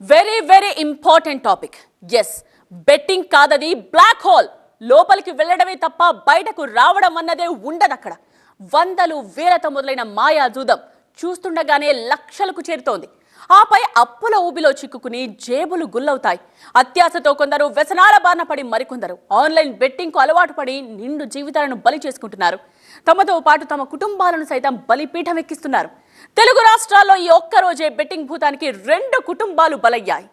Very very important topic yes betting కాదది black hole లోపలికి వెళ్ళడమే తప్ప బయటకు రావడం అన్నదే ఉండదు అక్కడ. వందలు వేలతో మొదలైన మాయా జూదం చూస్తుండగానే లక్షలకు చేరుతోంది. ఆపై అప్పుల ఊబిలో చిక్కుకుని జేబులు గుల్లవుతాయి. అత్యాశతో కొందరు వ్యసనాల బారిన పడి మరికొందరు ఆన్లైన్ బెట్టింగ్కు అలవాటు పడి నిండు జీవితాలను బలి చేసుకుంటున్నారు. తమతో పాటు తమ కుటుంబాలను సైతం బలిపీఠం ఎక్కిస్తున్నారు. తెలుగు రాష్ట్రాల్లో ఈ ఒక్క రోజే బెట్టింగ్ భూతానికి రెండు కుటుంబాలు బలయ్యాయి.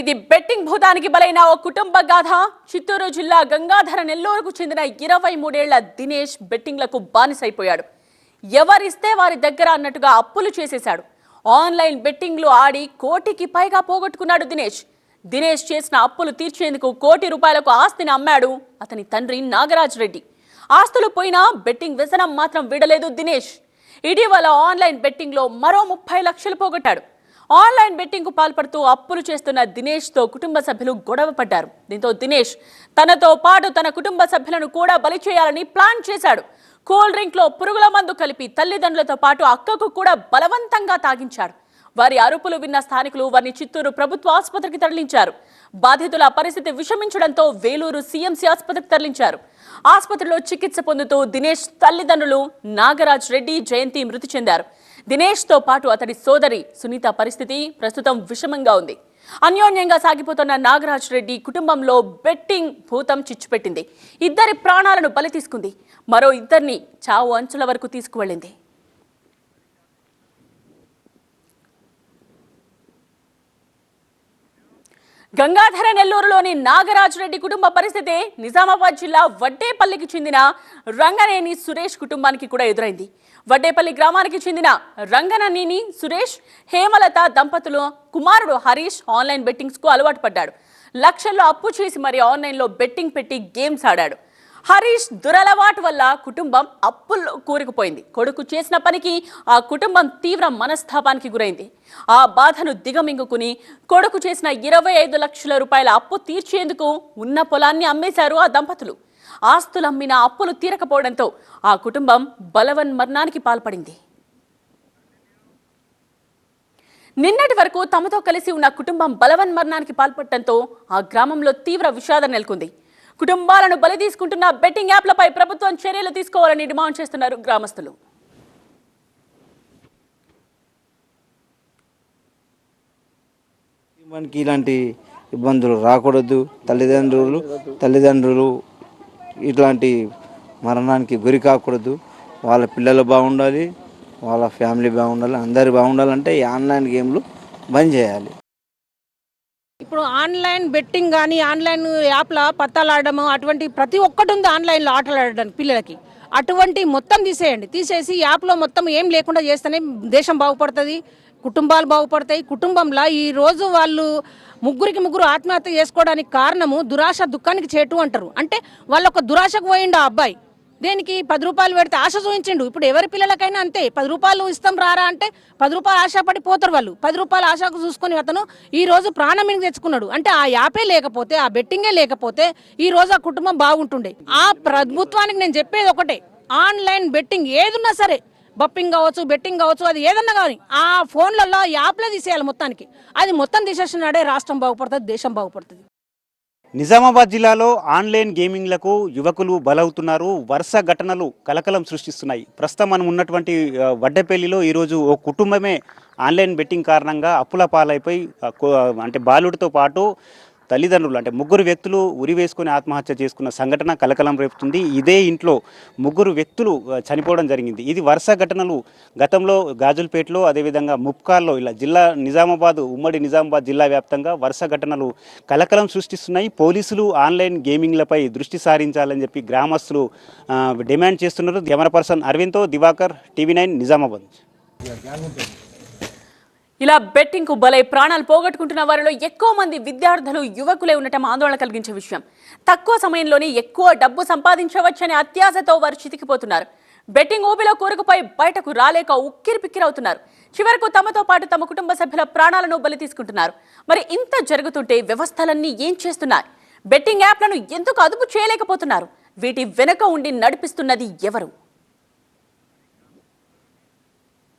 ఇది బెట్టింగ్ భూతానికి బలైన ఓ కుటుంబ గాథ. చిత్తూరు జిల్లా గంగాధర నెల్లూరుకు చెందిన ఇరవై మూడేళ్ళ దినేష్ బెట్టింగ్లకు బానిసైపోయాడు. ఎవరిస్తే వారి దగ్గర అన్నట్టుగా అప్పులు చేసేశాడు. ఆన్లైన్ బెట్టింగ్లు ఆడి కోటికి పైగా పోగొట్టుకున్నాడు దినేష్. దినేష్ చేసిన అప్పులు తీర్చేందుకు కోటి రూపాయలకు ఆస్తిని అమ్మాడు అతని తండ్రి నాగరాజ్ రెడ్డి. ఆస్తులు పోయినా బెట్టింగ్ వ్యసనం మాత్రం విడలేదు దినేష్. ఇటీవల ఆన్లైన్ బెట్టింగ్లో మరో ముప్పై లక్షలు పోగొట్టాడు. ఆన్లైన్ బెట్టింగ్కు పాల్పడుతూ అప్పులు చేస్తున్న దినేష్తో కుటుంబ సభ్యులు గొడవ పడ్డారు. దీంతో దినేష్ తనతో పాటు తన కుటుంబ సభ్యులను కూడా బలి చేయాలని ప్లాన్ చేశాడు. కూల్ డ్రింక్లో పురుగుల మందు కలిపి తల్లిదండ్రులతో పాటు అక్కకు కూడా బలవంతంగా తాగించాడు. వారి అరుపులు విన్న స్థానికులు వారిని చిత్తూరు ప్రభుత్వ ఆసుపత్రికి తరలించారు. బాధితుల పరిస్థితి విషమించడంతో వేలూరు సీఎంసీ ఆసుపత్రికి తరలించారు. ఆసుపత్రిలో చికిత్స పొందుతూ దినేష్ తల్లిదండ్రులు నాగరాజ్ రెడ్డి జయంతి మృతి చెందారు. దినేష్తో పాటు అతడి సోదరి సునీత పరిస్థితి ప్రస్తుతం విషమంగా ఉంది. అన్యోన్యంగా సాగిపోతున్న నాగరాజ్ రెడ్డి కుటుంబంలో బెట్టింగ్ భూతం చిచ్చుపెట్టింది. ఇద్దరి ప్రాణాలను బలి తీసుకుంది. మరో ఇద్దరిని చావు అంచుల వరకు తీసుకువెళ్ళింది. గంగాధర నెల్లూరులోని నాగరాజు రెడ్డి కుటుంబ పరిస్థితి నిజామాబాద్ జిల్లా వడ్డేపల్లికి చెందిన రంగనేని సురేష్ కుటుంబానికి కూడా ఎదురైంది. వడ్డేపల్లి గ్రామానికి చెందిన రంగననేని సురేష్ హేమలత దంపతులు కుమారుడు హరీష్ ఆన్లైన్ బెట్టింగ్స్కు అలవాటు పడ్డాడు. లక్షల్లో అప్పు చేసి మరి ఆన్లైన్లో బెట్టింగ్ పెట్టి గేమ్స్ ఆడాడు. హరీష్ దురలవాటు వల్ల కుటుంబం అప్పుల్లో కూరుకుపోయింది. కొడుకు చేసిన పనికి ఆ కుటుంబం తీవ్ర మనస్తాపానికి గురైంది. ఆ బాధను దిగమింగుకుని కొడుకు చేసిన ఇరవై ఐదు లక్షల రూపాయల అప్పు తీర్చేందుకు ఉన్న పొలాన్ని అమ్మేశారు ఆ దంపతులు. ఆస్తులు అమ్మిన అప్పులు తీరకపోవడంతో ఆ కుటుంబం బలవన్ మరణానికి పాల్పడింది. నిన్నటి వరకు తమతో కలిసి ఉన్న కుటుంబం బలవన్ మరణానికి పాల్పడటంతో ఆ గ్రామంలో తీవ్ర విషాదం నెలకొంది. కుటుంబాలను బలి తీసుకుంటున్న బెట్టింగ్ యాప్లపై ప్రభుత్వం చర్యలు తీసుకోవాలని డిమాండ్ చేస్తున్నారు గ్రామస్తులు. మనకి ఇలాంటి ఇబ్బందులు రాకూడదు. తల్లిదండ్రులు తల్లిదండ్రులు ఇట్లాంటి మరణానికి గురి కాకూడదు. వాళ్ళ పిల్లలు బాగుండాలి వాళ్ళ ఫ్యామిలీ బాగుండాలి అందరు బాగుండాలంటే ఈ ఆన్లైన్ గేమ్లు బంద్ చేయాలి. ఇప్పుడు ఆన్లైన్ బెట్టింగ్ కానీ ఆన్లైన్ యాప్ల పత్తాలు ఆడడము అటువంటి ప్రతి ఒక్కటి ఉంది ఆన్లైన్లో ఆటలు ఆడడానికి పిల్లలకి. అటువంటి మొత్తం తీసేయండి. తీసేసి యాప్లో మొత్తం ఏం లేకుండా చేస్తేనే దేశం బాగుపడుతుంది కుటుంబాలు బాగుపడతాయి. కుటుంబంలో ఈరోజు వాళ్ళు ముగ్గురికి ముగ్గురు ఆత్మహత్య చేసుకోవడానికి కారణము దురాశ దుఃఖానికి చేటు అంటారు. అంటే వాళ్ళొక ఒక దురాశకు పోయిండు ఆ అబ్బాయి. దేనికి? పది రూపాయలు పెడితే ఆశ చూపించిండు. ఇప్పుడు ఎవరి పిల్లలకైనా అంతే. పది రూపాయలు ఇస్తాం రారా అంటే పది రూపాయలు ఆశపడి పోతారు వాళ్ళు. పది రూపాయలు ఆశకు చూసుకుని అతను ఈ రోజు ప్రాణం మీద తెచ్చుకున్నాడు. అంటే ఆ యాపే లేకపోతే ఆ బెట్టింగే లేకపోతే ఈ రోజు ఆ కుటుంబం బాగుంటుండే. ఆ ప్రభుత్వానికి నేను చెప్పేది ఒకటే. ఆన్లైన్ బెట్టింగ్ ఏదున్నా సరే బప్పింగ్ కావచ్చు బెట్టింగ్ కావచ్చు అది ఏదన్నా కానీ ఆ ఫోన్లలో యాప్లో తీసేయాలి మొత్తానికి. అది మొత్తం తీసేసినాడే రాష్ట్రం బాగుపడుతుంది దేశం బాగుపడుతుంది. నిజామాబాద్ జిల్లాలో ఆన్లైన్ గేమింగ్లకు యువకులు బలవుతున్నారు. వరుస ఘటనలు కలకలం సృష్టిస్తున్నాయి. ప్రస్తుతం మనం ఉన్నటువంటి వడ్డపల్లిలో ఈరోజు ఓ కుటుంబమే ఆన్లైన్ బెట్టింగ్ కారణంగా అప్పుల పాలైపోయి అంటే బాలుడితో పాటు తల్లిదండ్రులు అంటే ముగ్గురు వ్యక్తులు ఉరి వేసుకుని ఆత్మహత్య చేసుకున్న సంఘటన కలకలం రేపుతుంది. ఇదే ఇంట్లో ముగ్గురు వ్యక్తులు చనిపోవడం జరిగింది. ఇది వరుస ఘటనలు. గతంలో గాజులపేటలో అదేవిధంగా ముప్కాల్లో ఇలా జిల్లా నిజామాబాద్ ఉమ్మడి నిజామాబాద్ జిల్లా వ్యాప్తంగా వరుస ఘటనలు కలకలం సృష్టిస్తున్నాయి. పోలీసులు ఆన్లైన్ గేమింగ్లపై దృష్టి సారించాలని చెప్పి గ్రామస్తులు డిమాండ్ చేస్తున్నారు. కెమెరా పర్సన్ అరవింద్తో దివాకర్ టీవీ నైన్ నిజామాబాద్ ఇలా బెట్టింగ్కు బలై ప్రాణాలు పోగొట్టుకుంటున్న వారిలో ఎక్కువ మంది విద్యార్థులు యువకులే ఉండటం ఆందోళన కలిగించే విషయం. తక్కువ సమయంలోనే ఎక్కువ డబ్బు సంపాదించవచ్చనే అత్యాశతో వారు చితికిపోతున్నారు. బెట్టింగ్ ఊబిలో కూరుకుపోయి బయటకు రాలేక ఉక్కిరిపిక్కిరవుతున్నారు. చివరకు తమతో పాటు తమ కుటుంబ సభ్యుల ప్రాణాలను బలి తీసుకుంటున్నారు. మరి ఇంత జరుగుతుంటే వ్యవస్థలన్నీ ఏం చేస్తున్నాయి? బెట్టింగ్ యాప్లను ఎందుకు అదుపు చేయలేకపోతున్నారు? వీటి వెనుక ఉండి నడిపిస్తున్నది ఎవరు?